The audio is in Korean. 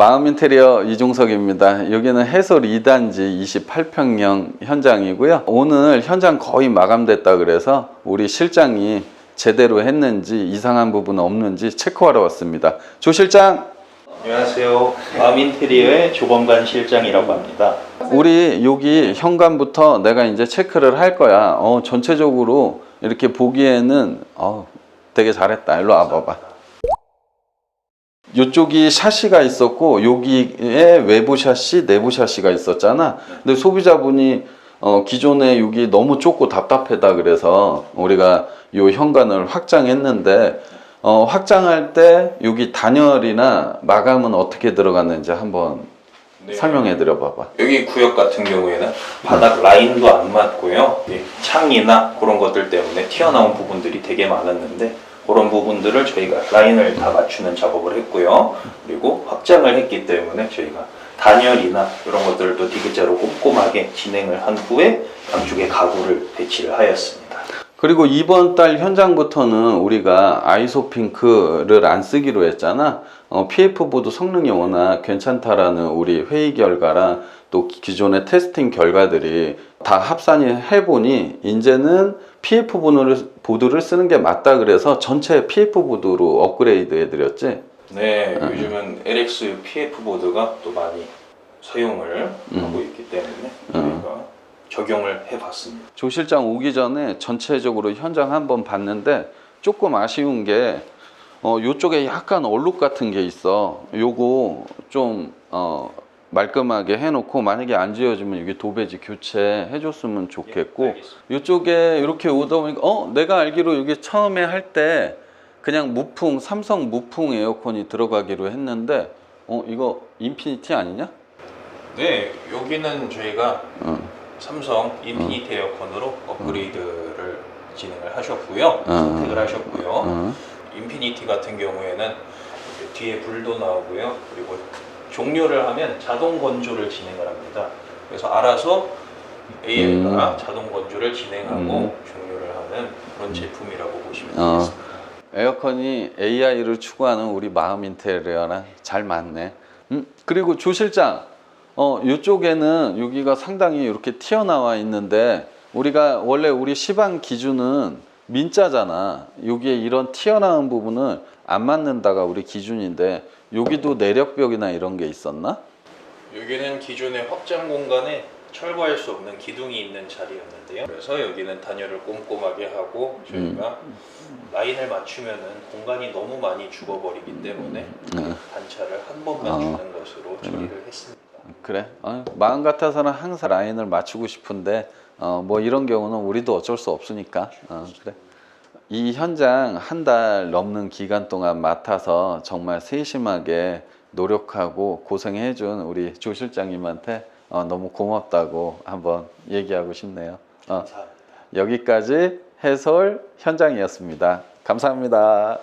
마음 인테리어 이종석입니다. 여기는 해솔 2단지 28평형 현장이고요. 오늘 현장 거의 마감됐다 그래서 우리 실장이 제대로 했는지 이상한 부분 없는지 체크하러 왔습니다. 조 실장, 안녕하세요. 마음 인테리어의 조범관 실장이라고 합니다. 우리 여기 현관부터 내가 이제 체크를 할 거야. 어, 전체적으로 이렇게 보기에는 어, 되게 잘했다. 일로 와봐봐. 이쪽이 샤시가 있었고 여기에 외부 샤시, 내부 샤시가 있었잖아. 근데 소비자분이 어, 기존에 여기 너무 좁고 답답하다 그래서 우리가 요 현관을 확장했는데 어, 확장할 때 여기 단열이나 마감은 어떻게 들어갔는지 한번 네. 설명해 드려 봐봐. 여기 구역 같은 경우에는 바닥 라인도 안 맞고요. 예, 창이나 그런 것들 때문에 튀어나온 부분들이 되게 많았는데 그런 부분들을 저희가 라인을 다 맞추는 작업을 했고요. 그리고 확장을 했기 때문에 저희가 단열이나 이런 것들도 디귿자로 꼼꼼하게 진행을 한 후에 양쪽에 가구를 배치를 하였습니다. 그리고 이번 달 현장부터는 우리가 아이소핑크를 안 쓰기로 했잖아. 어, PF 보드 성능이 워낙 괜찮다라는 우리 회의 결과랑 또 기존의 테스팅 결과들이 다 합산이 해보니 이제는 PF 보드를, 보드를 쓰는 게 맞다 그래서 전체 PF 보드로 업그레이드 해드렸지. 네, 요즘은 LX PF 보드가 또 많이 사용을 하고 있기 때문에 저희가 적용을 해봤습니다. 조 실장 오기 전에 전체적으로 현장 한번 봤는데 조금 아쉬운 게 어, 요쪽에 약간 얼룩 같은 게 있어. 요거 좀 어, 말끔하게 해놓고 만약에 안 지어지면 여기 도배지 교체 해 줬으면 좋겠고 알겠습니다. 요쪽에 이렇게 오다 보니까 어 내가 알기로 여기 처음에 할 때 그냥 무풍 삼성 무풍 에어컨이 들어가기로 했는데 어 이거 인피니티 아니냐? 네, 여기는 저희가 어. 삼성 인피니티 에어컨으로 업그레이드를 진행을 하셨고요. 어. 선택을 하셨고요. 어. 인피니티 같은 경우에는 이제 뒤에 불도 나오고요. 그리고 종료를 하면 자동 건조를 진행을 합니다. 그래서 알아서 AI가 자동 건조를 진행하고 음. 종료를 하는 그런 제품이라고 보시면 어. 되겠습니다. 에어컨이 AI를 추구하는 우리 마음 인테리어랑 잘 맞네. 음? 그리고 조 실장, 어, 이쪽에는 여기가 상당히 이렇게 튀어나와 있는데 우리가 원래 우리 시방 기준은 민자잖아. 여기에 이런 튀어나온 부분을 안 맞는다가 우리 기준인데 여기도 내력벽이나 이런 게 있었나? 여기는 기존의 확장 공간에 철거할 수 없는 기둥이 있는 자리였는데요. 그래서 여기는 단열을 꼼꼼하게 하고 저희가 라인을 맞추면은 공간이 너무 많이 죽어버리기 때문에 음. 단차를 한 번만 어. 주는 것으로 처리를 했습니다. 그래. 어, 마음 같아서는 항상 라인을 맞추고 싶은데 어, 뭐 이런 경우는 우리도 어쩔 수 없으니까. 어, 그래. 이 현장 한 달 넘는 기간 동안 맡아서 정말 세심하게 노력하고 고생해준 우리 조 실장님한테 어, 너무 고맙다고 한번 얘기하고 싶네요. 어. 여기까지 해설 현장이었습니다. 감사합니다.